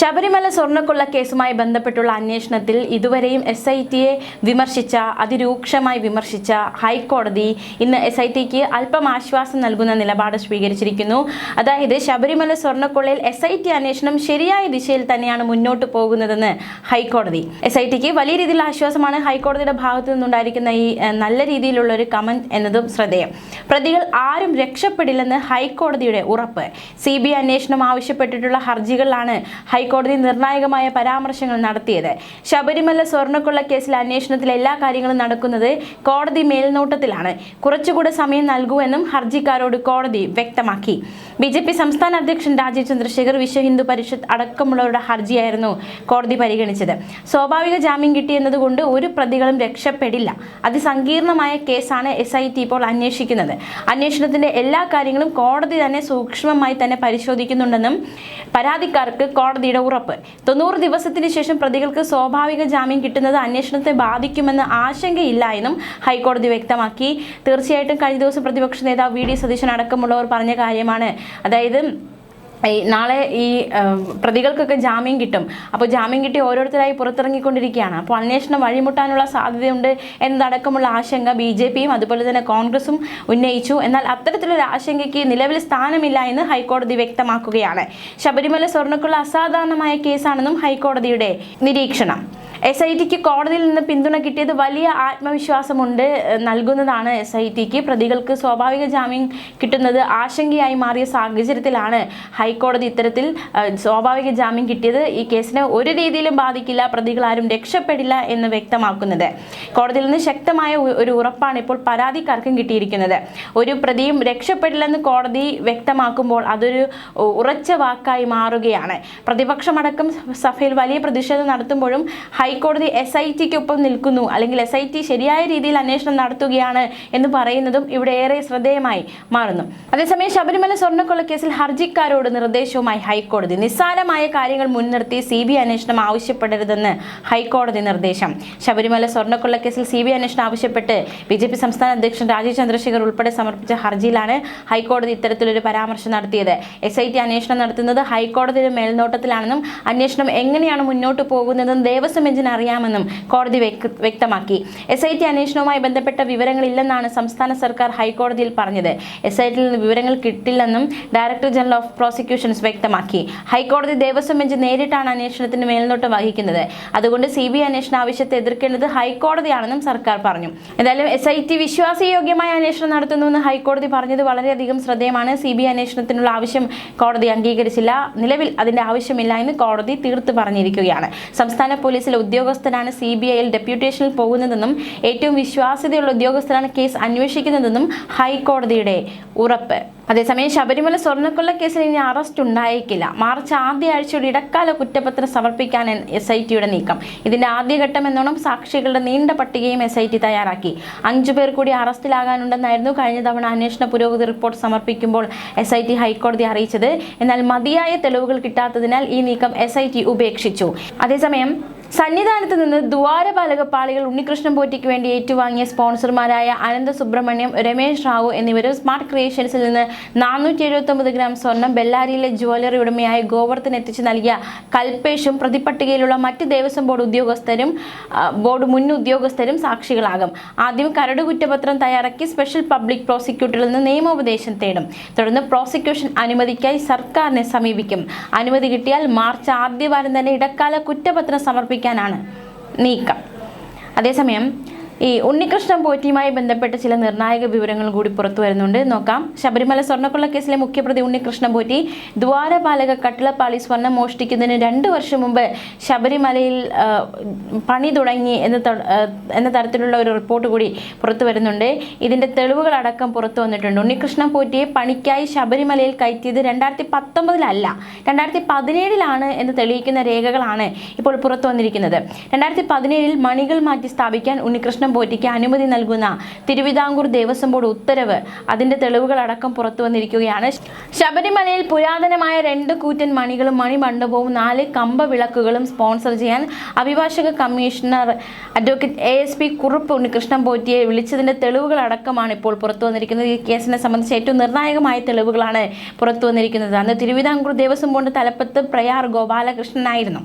ശബരിമല സ്വർണക്കൊള്ള കേസുമായി ബന്ധപ്പെട്ടുള്ള അന്വേഷണത്തിൽ ഇതുവരെയും എസ് ഐ ടിയെ വിമർശിച്ച അതിരൂക്ഷമായി വിമർശിച്ച ഹൈക്കോടതി ഇന്ന് എസ് ഐ ടിക്ക് അല്പം ആശ്വാസം നൽകുന്ന നിലപാട് സ്വീകരിച്ചിരിക്കുന്നു. അതായത് ശബരിമല സ്വർണക്കൊള്ളയിൽ എസ് ഐ ടി അന്വേഷണം ശരിയായ ദിശയിൽ തന്നെയാണ് മുന്നോട്ട് പോകുന്നതെന്ന് ഹൈക്കോടതി. എസ് ഐ ടിക്ക് വലിയ രീതിയിലുള്ള ആശ്വാസമാണ് ഹൈക്കോടതിയുടെ ഭാഗത്തു നിന്നുണ്ടായിരിക്കുന്ന ഈ നല്ല രീതിയിലുള്ള ഒരു കമന്റ് എന്നതും ശ്രദ്ധേയം. പ്രതികൾ ആരും രക്ഷപ്പെടില്ലെന്ന് ഹൈക്കോടതിയുടെ ഉറപ്പ്. സി ബി അന്വേഷണം ആവശ്യപ്പെട്ടിട്ടുള്ള ഹർജികളിലാണ് ഹൈക്കോടതി നിർണായകമായ പരാമർശങ്ങൾ നടത്തിയത്. ശബരിമല സ്വർണക്കൊള്ള കേസിൽ അന്വേഷണത്തിൽ എല്ലാ കാര്യങ്ങളും നടക്കുന്നത് കോടതി മേൽനോട്ടത്തിലാണ്. കുറച്ചുകൂടെ സമയം നൽകുമെന്നും ഹർജിക്കാരോട് കോടതി വ്യക്തമാക്കി. ബി ജെ പി സംസ്ഥാന അധ്യക്ഷൻ രാജീവ് ചന്ദ്രശേഖർ വിശ്വ ഹിന്ദു പരിഷത്ത് അടക്കമുള്ളവരുടെ ഹർജിയായിരുന്നു കോടതി പരിഗണിച്ചത്. സ്വാഭാവിക ജാമ്യം കിട്ടിയെന്നതുകൊണ്ട് ഒരു പ്രതികളും രക്ഷപ്പെടില്ല. അതിസങ്കീർണമായ കേസാണ് എസ് ഐ ടി ഇപ്പോൾ അന്വേഷിക്കുന്നത്. അന്വേഷണത്തിന്റെ എല്ലാ കാര്യങ്ങളും കോടതി തന്നെ സൂക്ഷ്മമായി തന്നെ പരിശോധിക്കുന്നുണ്ടെന്നും പരാതിക്കാർക്ക് കോടതിയുടെ ഉറപ്പ്. തൊണ്ണൂറ് ദിവസത്തിന് ശേഷം പ്രതികൾക്ക് സ്വാഭാവിക ജാമ്യം കിട്ടുന്നത് അന്വേഷണത്തെ ബാധിക്കുമെന്ന് ആശങ്കയില്ല എന്നും ഹൈക്കോടതി വ്യക്തമാക്കി. തീർച്ചയായിട്ടും കഴിഞ്ഞ ദിവസം പ്രതിപക്ഷ നേതാവ് വി. ഡി. സതീശൻ അടക്കമുള്ളവർ പറഞ്ഞ കാര്യമാണ്. അതായത് ഈ നാളെ ഈ പ്രതികൾക്കൊക്കെ ജാമ്യം കിട്ടും. അപ്പോൾ ജാമ്യം കിട്ടി ഓരോരുത്തരായി പുറത്തിറങ്ങിക്കൊണ്ടിരിക്കുകയാണ്. അപ്പോൾ അന്വേഷണം വഴിമുട്ടാനുള്ള സാധ്യതയുണ്ട് എന്നതടക്കമുള്ള ആശങ്ക ബി ജെ പിയും അതുപോലെ തന്നെ കോൺഗ്രസും ഉന്നയിച്ചു. എന്നാൽ അത്തരത്തിലൊരു ആശങ്കയ്ക്ക് നിലവിൽ സ്ഥാനമില്ല എന്ന് ഹൈക്കോടതി വ്യക്തമാക്കുകയാണ്. ശബരിമല സ്വർണക്കുള്ള അസാധാരണമായ കേസാണെന്നും ഹൈക്കോടതിയുടെ നിരീക്ഷണം. എസ് ഐ ടിക്ക് കോടതിയിൽ നിന്ന് പിന്തുണ കിട്ടിയത് വലിയ ആത്മവിശ്വാസമുണ്ട് നൽകുന്നതാണ് എസ് ഐ ടിക്ക് പ്രതികൾക്ക് സ്വാഭാവിക ജാമ്യം കിട്ടുന്നത് ആശങ്കയായി മാറിയ സാഹചര്യത്തിലാണ് ഹൈക്കോടതി ഇത്തരത്തിൽ സ്വാഭാവിക ജാമ്യം കിട്ടിയത്. ഈ കേസിനെ ഒരു രീതിയിലും ബാധിക്കില്ല പ്രതികൾ ആരും രക്ഷപ്പെടില്ല എന്ന് വ്യക്തമാക്കുന്നത്. കോടതിയിൽ നിന്ന് ശക്തമായ ഒരു ഉറപ്പാണ് ഇപ്പോൾ പരാതിക്കാർക്കും കിട്ടിയിരിക്കുന്നത്. ഒരു പ്രതിയും രക്ഷപ്പെടില്ലെന്ന് കോടതി വ്യക്തമാക്കുമ്പോൾ അതൊരു ഉറച്ച വാക്കായി മാറുകയാണ്. പ്രതിപക്ഷമടക്കം സഭയിൽ വലിയ പ്രതിഷേധം നടത്തുമ്പോഴും ഹൈക്കോടതി എസ് ഐ ടിക്കൊപ്പം നിൽക്കുന്നു. അല്ലെങ്കിൽ എസ് ഐ ടി ശരിയായ രീതിയിൽ അന്വേഷണം നടത്തുകയാണ് എന്ന് പറയുന്നതും ഇവിടെ ഏറെ ശ്രദ്ധേയമായി മാറുന്നു. അതേസമയം ശബരിമല സ്വർണക്കൊള്ള കേസിൽ ഹർജിക്കാരോട് നിർദ്ദേശവുമായി ഹൈക്കോടതി. നിസ്സാരമായ കാര്യങ്ങൾ മുൻനിർത്തി സി ബി അന്വേഷണം ആവശ്യപ്പെടരുതെന്ന് ഹൈക്കോടതി നിർദ്ദേശം. ശബരിമല സ്വർണക്കൊള്ള കേസിൽ സി ബി അന്വേഷണം ആവശ്യപ്പെട്ട് ബി ജെ പി സംസ്ഥാന അധ്യക്ഷൻ രാജീവ് ചന്ദ്രശേഖർ ഉൾപ്പെടെ സമർപ്പിച്ച ഹർജിയിലാണ് ഹൈക്കോടതി ഇത്തരത്തിലൊരു പരാമർശം നടത്തിയത്. എസ് ഐ ടി അന്വേഷണം നടത്തുന്നത് ഹൈക്കോടതിയുടെ മേൽനോട്ടത്തിലാണെന്നും അന്വേഷണം എങ്ങനെയാണ് മുന്നോട്ട് പോകുന്നതെന്നും ദേവസ്വം ബെഞ്ചിന് അറിയാമെന്നും കോടതി വ്യക്തമാക്കി. എസ് ഐ ടി അന്വേഷണവുമായി ബന്ധപ്പെട്ട വിവരങ്ങളില്ലെന്നാണ് സംസ്ഥാന സർക്കാർ ഹൈക്കോടതിയിൽ പറഞ്ഞത്. എസ് ഐ ടിയിൽ നിന്ന് വിവരങ്ങൾ കിട്ടില്ലെന്നും ഡയറക്ടർ ജനറൽ ഓഫ് പ്രോസിക്യൂഷൻസ് വ്യക്തമാക്കി. ഹൈക്കോടതി ദേവസ്വം ബെഞ്ച് നേരിട്ടാണ് അന്വേഷണത്തിന് മേൽനോട്ടം വഹിക്കുന്നത്. അതുകൊണ്ട് സി ബി ഐ അന്വേഷണ ആവശ്യത്തെ എതിർക്കേണ്ടത് ഹൈക്കോടതിയാണെന്നും സർക്കാർ പറഞ്ഞു. എന്തായാലും എസ് ഐ ടി വിശ്വാസയോഗ്യമായ അന്വേഷണം നടത്തുന്നുവെന്ന് ഹൈക്കോടതി പറഞ്ഞത് വളരെയധികം ശ്രദ്ധേയമാണ്. സി ബി ഐ അന്വേഷണത്തിനുള്ള ആവശ്യം കോടതി അംഗീകരിച്ചില്ല. നിലവിൽ അതിന്റെ ആവശ്യമില്ല എന്ന് കോടതി തീർത്ത് പറഞ്ഞിരിക്കുകയാണ്. സംസ്ഥാന പോലീസിലെ ഉദ്യോഗസ്ഥരാണ് സി ബി ഐയിൽ ഡെപ്യൂട്ടേഷനിൽ പോകുന്നതെന്നും ഏറ്റവും വിശ്വാസ്യതയുള്ള ഉദ്യോഗസ്ഥനാണ് കേസ് അന്വേഷിക്കുന്നതെന്നും ഹൈക്കോടതിയുടെ ഉറപ്പ്. അതേസമയം ശബരിമല സ്വർണക്കൊള്ള കേസിൽ ഇനി അറസ്റ്റ് ഉണ്ടായേക്കില്ല. മാർച്ച് ആദ്യ ആഴ്ചയുടെ ഇടക്കാല കുറ്റപത്രം സമർപ്പിക്കാൻ എസ് ഐ ടിയുടെ നീക്കം. ഇതിന്റെ ആദ്യഘട്ടം എന്നോണം സാക്ഷികളുടെ നീണ്ട പട്ടികയും എസ് ഐ ടി തയ്യാറാക്കി. അഞ്ചു പേർ കൂടി അറസ്റ്റിലാകാനുണ്ടെന്നായിരുന്നു കഴിഞ്ഞ തവണ അന്വേഷണ പുരോഗതി റിപ്പോർട്ട് സമർപ്പിക്കുമ്പോൾ എസ് ഐ ടി ഹൈക്കോടതി അറിയിച്ചത്. എന്നാൽ മതിയായ തെളിവുകൾ കിട്ടാത്തതിനാൽ ഈ നീക്കം എസ് ഐ ടി ഉപേക്ഷിച്ചു. അതേസമയം സന്നിധാനത്ത് നിന്ന് ദ്വാരപാലക പാളികൾ ഉണ്ണികൃഷ്ണൻ പോറ്റിക്ക് വേണ്ടി ഏറ്റുവാങ്ങിയ സ്പോൺസർമാരായ അനന്ത സുബ്രഹ്മണ്യം രമേശ് റാവു എന്നിവരും സ്മാർട്ട് ക്രിയേഷൻസിൽ നിന്ന് നാനൂറ്റി എഴുപത്തൊമ്പത് ഗ്രാം സ്വർണം ബെല്ലാരിയിലെ ജ്വല്ലറി ഉടമയായ ഗോവർത്തിന് എത്തിച്ചു നൽകിയ കൽപേഷും പ്രതിപട്ടികയിലുള്ള മറ്റ് ദേവസ്വം ബോർഡ് ഉദ്യോഗസ്ഥരും ബോർഡ് മുൻ ഉദ്യോഗസ്ഥരും സാക്ഷികളാകും. ആദ്യം കരട് കുറ്റപത്രം തയ്യാറാക്കി സ്പെഷ്യൽ പബ്ലിക് പ്രോസിക്യൂട്ടറിൽ നിന്ന് നിയമോപദേശം തേടും. തുടർന്ന് പ്രോസിക്യൂഷൻ അനുമതിക്കായി സർക്കാരിനെ സമീപിക്കും. അനുമതി കിട്ടിയാൽ മാർച്ച് ആദ്യവാരം തന്നെ ഇടക്കാല കുറ്റപത്രം സമർപ്പിക്കാനാണ് നീക്കം. അതേസമയം ഈ ഉണ്ണികൃഷ്ണൻ പോറ്റിയുമായി ബന്ധപ്പെട്ട ചില നിർണായക വിവരങ്ങൾ കൂടി പുറത്തു വരുന്നുണ്ട്. നോക്കാം. ശബരിമല സ്വർണക്കൊള്ള കേസിലെ മുഖ്യപ്രതി ഉണ്ണികൃഷ്ണൻ പോറ്റി ദ്വാരപാലക കട്ടിളപ്പാളി സ്വർണം മോഷ്ടിക്കുന്നതിന് രണ്ട് വർഷം മുമ്പ് ശബരിമലയിൽ പണി തുടങ്ങി എന്ന എന്ന തരത്തിലുള്ള ഒരു റിപ്പോർട്ട് കൂടി പുറത്തു വരുന്നുണ്ട്. ഇതിന്റെ തെളിവുകൾ അടക്കം പുറത്തു വന്നിട്ടുണ്ട്. ഉണ്ണികൃഷ്ണൻ പോറ്റിയെ പണിക്കായി ശബരിമലയിൽ കയറ്റിയത് രണ്ടായിരത്തി പത്തൊമ്പതിലല്ല രണ്ടായിരത്തി പതിനേഴിലാണ് എന്ന് തെളിയിക്കുന്ന രേഖകളാണ് ഇപ്പോൾ പുറത്തു വന്നിരിക്കുന്നത്. രണ്ടായിരത്തി പതിനേഴിൽ മണികൾ മാറ്റി സ്ഥാപിക്കാൻ ഉണ്ണികൃഷ്ണൻ ഉണ്ണികൃഷ്ണൻ പോറ്റിക്ക് അനുമതി നൽകുന്ന തിരുവിതാംകൂർ ദേവസ്വം ബോർഡ് ഉത്തരവ് അതിന്റെ തെളിവുകളടക്കം പുറത്തു വന്നിരിക്കുകയാണ്. ശബരിമലയിൽ പുരാതനമായ രണ്ട് കൂറ്റൻ മണികളും മണിമണ്ഡപവും നാല് കമ്പ വിളക്കുകളും സ്പോൺസർ ചെയ്യാൻ അഭിഭാഷക commissioner advocate A S P Kurup Unnikrishnan പോറ്റിയെ വിളിച്ചതിന്റെ തെളിവുകളടക്കമാണ് ഇപ്പോൾ പുറത്തു വന്നിരിക്കുന്നത്. ഈ കേസിനെ സംബന്ധിച്ച് ഏറ്റവും നിർണായകമായ തെളിവുകളാണ് പുറത്തു വന്നിരിക്കുന്നത്. അന്ന് തിരുവിതാംകൂർ ദേവസ്വം ബോർഡ് തലപ്പത്ത് പ്രയാർ ഗോപാലകൃഷ്ണനായിരുന്നു.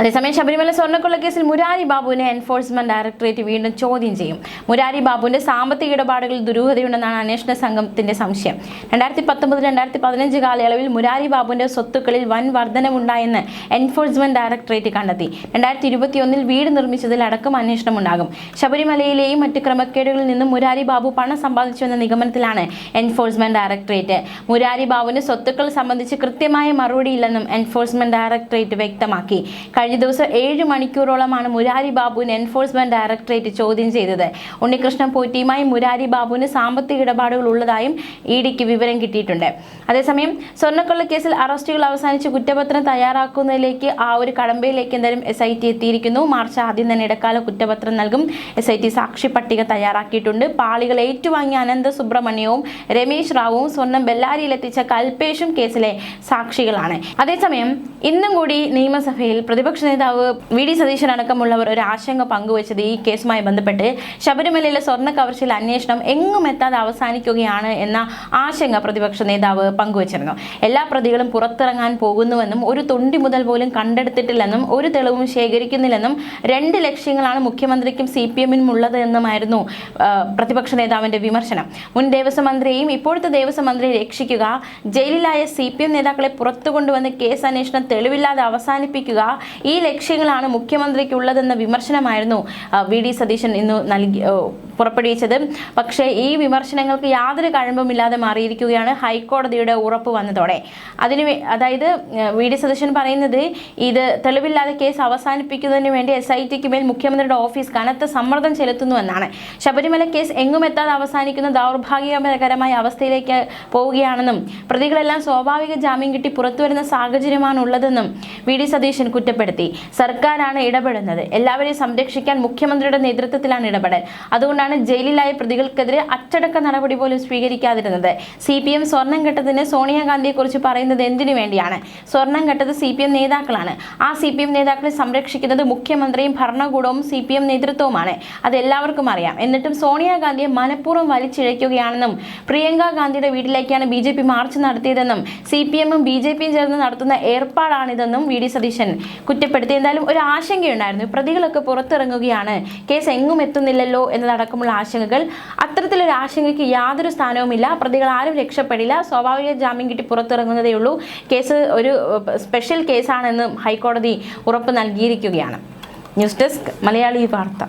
അതേസമയം ശബരിമല സ്വർണക്കൊള്ള കേസിൽ മുരാരി ബാബുവിനെ എൻഫോഴ്സ്മെന്റ് ഡയറക്ടറേറ്റ് വീണ്ടും ചോദ്യം ചെയ്യും. മുരാരി ബാബുവിന്റെ സാമ്പത്തിക ഇടപാടുകളിൽ ദുരൂഹതയുണ്ടെന്നാണ് അന്വേഷണ സംഘത്തിന്റെ സംശയം. രണ്ടായിരത്തി പത്തൊമ്പത് രണ്ടായിരത്തി പതിനഞ്ച് കാലയളവിൽ മുരാരി ബാബുവിന്റെ സ്വത്തുക്കളിൽ വൻ വർധനവുണ്ടായെന്ന് എൻഫോഴ്സ്മെന്റ് ഡയറക്ടറേറ്റ് കണ്ടെത്തി. രണ്ടായിരത്തി ഇരുപത്തിയൊന്നിൽ വീട് നിർമ്മിച്ചതിൽ അടക്കം അന്വേഷണം ഉണ്ടാകും ശബരിമലയിലെയും മറ്റ് ക്രമക്കേടുകളിൽ നിന്നും മുരാരി ബാബു പണം സമ്പാദിച്ചു എന്ന നിഗമനത്തിലാണ് എൻഫോഴ്സ്മെന്റ് ഡയറക്ടറേറ്റ് മുരാരി ബാബുവിന് സ്വത്തുക്കൾ സംബന്ധിച്ച് കൃത്യമായ മറുപടിയില്ലെന്നും എൻഫോഴ്സ്മെന്റ് ഡയറക്ടറേറ്റ് വ്യക്തമാക്കി. കഴിഞ്ഞ ദിവസം ഏഴ് മണിക്കൂറോളമാണ് മുരാരി ബാബുവിന് എൻഫോഴ്സ്മെന്റ് ഡയറക്ടറേറ്റ് ചോദ്യം ചെയ്തത്. ഉണ്ണികൃഷ്ണൻ പോറ്റിയുമായി മുരാരി ബാബുവിന് സാമ്പത്തിക ഇടപാടുകൾ ഉള്ളതായും ഇ ഡിക്ക് വിവരം കിട്ടിയിട്ടുണ്ട്. അതേസമയം കേസിൽ അറസ്റ്റുകൾ അവസാനിച്ച് കുറ്റപത്രം തയ്യാറാക്കുന്നതിലേക്ക് ആ ഒരു കടമ്പയിലേക്ക് എന്തായാലും എസ് ഐ ടി എത്തിയിരിക്കുന്നു. മാർച്ച് ആദ്യം തന്നെ ഇടക്കാല കുറ്റപത്രം നൽകും. എസ് ഐ ടി സാക്ഷി പട്ടിക തയ്യാറാക്കിയിട്ടുണ്ട്. പാളികൾ ഏറ്റുവാങ്ങിയ അനന്ത സുബ്രഹ്മണ്യവും രമേശ് റാവുവും സ്വർണം ബെല്ലാരിയിലെത്തിച്ച കൽപേഷും കേസിലെ സാക്ഷികളാണ്. അതേസമയം ഇന്നും കൂടി നിയമസഭയിൽ പ്രതിപക്ഷ നേതാവ് വി ഡി സതീശൻ അടക്കമുള്ളവർ ഒരു ആശങ്ക പങ്കുവച്ചത് ഈ കേസുമായി ബന്ധപ്പെട്ട് ശബരിമലയിലെ സ്വർണ കവർച്ചയിൽ അന്വേഷണം എങ്ങും എത്താതെ അവസാനിക്കുകയാണ് എന്ന ആശങ്ക പ്രതിപക്ഷ നേതാവ് പങ്കുവച്ചിരുന്നു. എല്ലാ പ്രതികളും പുറത്തിറങ്ങാൻ പോകുന്നുവെന്നും ഒരു തൊണ്ടി മുതൽ പോലും കണ്ടെടുത്തിട്ടില്ലെന്നും ഒരു തെളിവും ശേഖരിക്കുന്നില്ലെന്നും രണ്ട് ലക്ഷ്യങ്ങളാണ് മുഖ്യമന്ത്രിക്കും സി പി എമ്മിനും ഉള്ളത് എന്നുമായിരുന്നു പ്രതിപക്ഷ നേതാവിന്റെ വിമർശനം. മുൻ ദേവസ്വം മന്ത്രിയെയും ഇപ്പോഴത്തെ ദേവസ്വം മന്ത്രിയെ രക്ഷിക്കുക ജയിലിലായ സി പി എം നേതാക്കളെ പുറത്തു കൊണ്ടുവന്ന് കേസ് അന്വേഷണം തെളിവില്ലാതെ അവസാനിപ്പിക്കുക ഈ ലക്ഷ്യങ്ങളാണ് മുഖ്യമന്ത്രിക്കുള്ളതെന്ന വിമർശനമായിരുന്നു വി. ഡി. സതീശൻ ഇന്ന് നൽകി പുറപ്പെടുവിച്ചത്. പക്ഷേ ഈ വിമർശനങ്ങൾക്ക് യാതൊരു കഴമ്പുമില്ലാതെ മാറിയിരിക്കുകയാണ് ഹൈക്കോടതിയുടെ ഉറപ്പ് വന്നതോടെ. അതിന് അതായത് വി. ഡി. സതീശൻ പറയുന്നത് ഇത് തെളിവില്ലാതെ കേസ് അവസാനിപ്പിക്കുന്നതിന് വേണ്ടി എസ് ഐ ടിക്ക് മേൽ മുഖ്യമന്ത്രിയുടെ ഓഫീസ് കനത്ത സമ്മർദ്ദം ചെലുത്തുന്നുവെന്നാണ് ശബരിമല കേസ് എങ്ങും എത്താതെ അവസാനിക്കുന്ന ദൗർഭാഗ്യകരമായ അവസ്ഥയിലേക്ക് പോവുകയാണെന്നും പ്രതികളെല്ലാം സ്വാഭാവിക ജാമ്യം കിട്ടി പുറത്തുവരുന്ന സാഹചര്യമാണുള്ളതെന്നും വി ഡി സതീശൻ കുറ്റപ്പെടുത്തി. സർക്കാരാണ് ഇടപെടുന്നത്. എല്ലാവരെയും സംരക്ഷിക്കാൻ മുഖ്യമന്ത്രിയുടെ നേതൃത്വത്തിലാണ് ഇടപെടൽ. അതുകൊണ്ടാണ് ജയിലിലായ പ്രതികൾക്കെതിരെ അച്ചടക്ക നടപടി പോലും സ്വീകരിക്കാതിരുന്നത്. സി പി എം സ്വർണം കെട്ടതിന് സോണിയാഗാന്ധിയെക്കുറിച്ച് പറയുന്നത് എന്തിനു വേണ്ടിയാണ്? സ്വർണം കെട്ടത് സി പി എം നേതാക്കളാണ്. ആ സി പി എം നേതാക്കളെ സംരക്ഷിക്കുന്നത് മുഖ്യമന്ത്രിയും ഭരണകൂടവും സി പി എം നേതൃത്വവുമാണ്. അത് എല്ലാവർക്കും അറിയാം. എന്നിട്ടും സോണിയാഗാന്ധിയെ മനഃപൂർവം വലിച്ചിഴയ്ക്കുകയാണെന്നും പ്രിയങ്ക ഗാന്ധിയുടെ വീട്ടിലേക്കാണ് ബി ജെ പി മാർച്ച് നടത്തിയതെന്നും സി പി എമ്മും ബി ജെ പിയും ചേർന്ന് നടത്തുന്ന ഏർപ്പാടാണിതെന്നും വി ഡി സതീശൻ കുറ്റപ്പെടുത്തി. എന്തായാലും ഒരു ആശങ്കയുണ്ടായിരുന്നു. പ്രതികളൊക്കെ പുറത്തിറങ്ങുകയാണ്. കേസ് എങ്ങും എത്തുന്നില്ലല്ലോ എന്നതടക്കമുള്ള ആശങ്കകൾ. അത്തരത്തിലൊരു ആശങ്കയ്ക്ക് യാതൊരു സ്ഥാനവുമില്ല. പ്രതികൾ ആരും രക്ഷപ്പെടില്ല. സ്വാഭാവിക ജാമ്യം കിട്ടി പുറത്തിറങ്ങുന്നതേ ഉള്ളൂ. കേസ് ഒരു സ്പെഷ്യൽ കേസാണെന്ന് ഹൈക്കോടതി ഉറപ്പ് നൽകിയിരിക്കുകയാണ്. ന്യൂസ് ഡെസ്ക് മലയാളി വാർത്ത.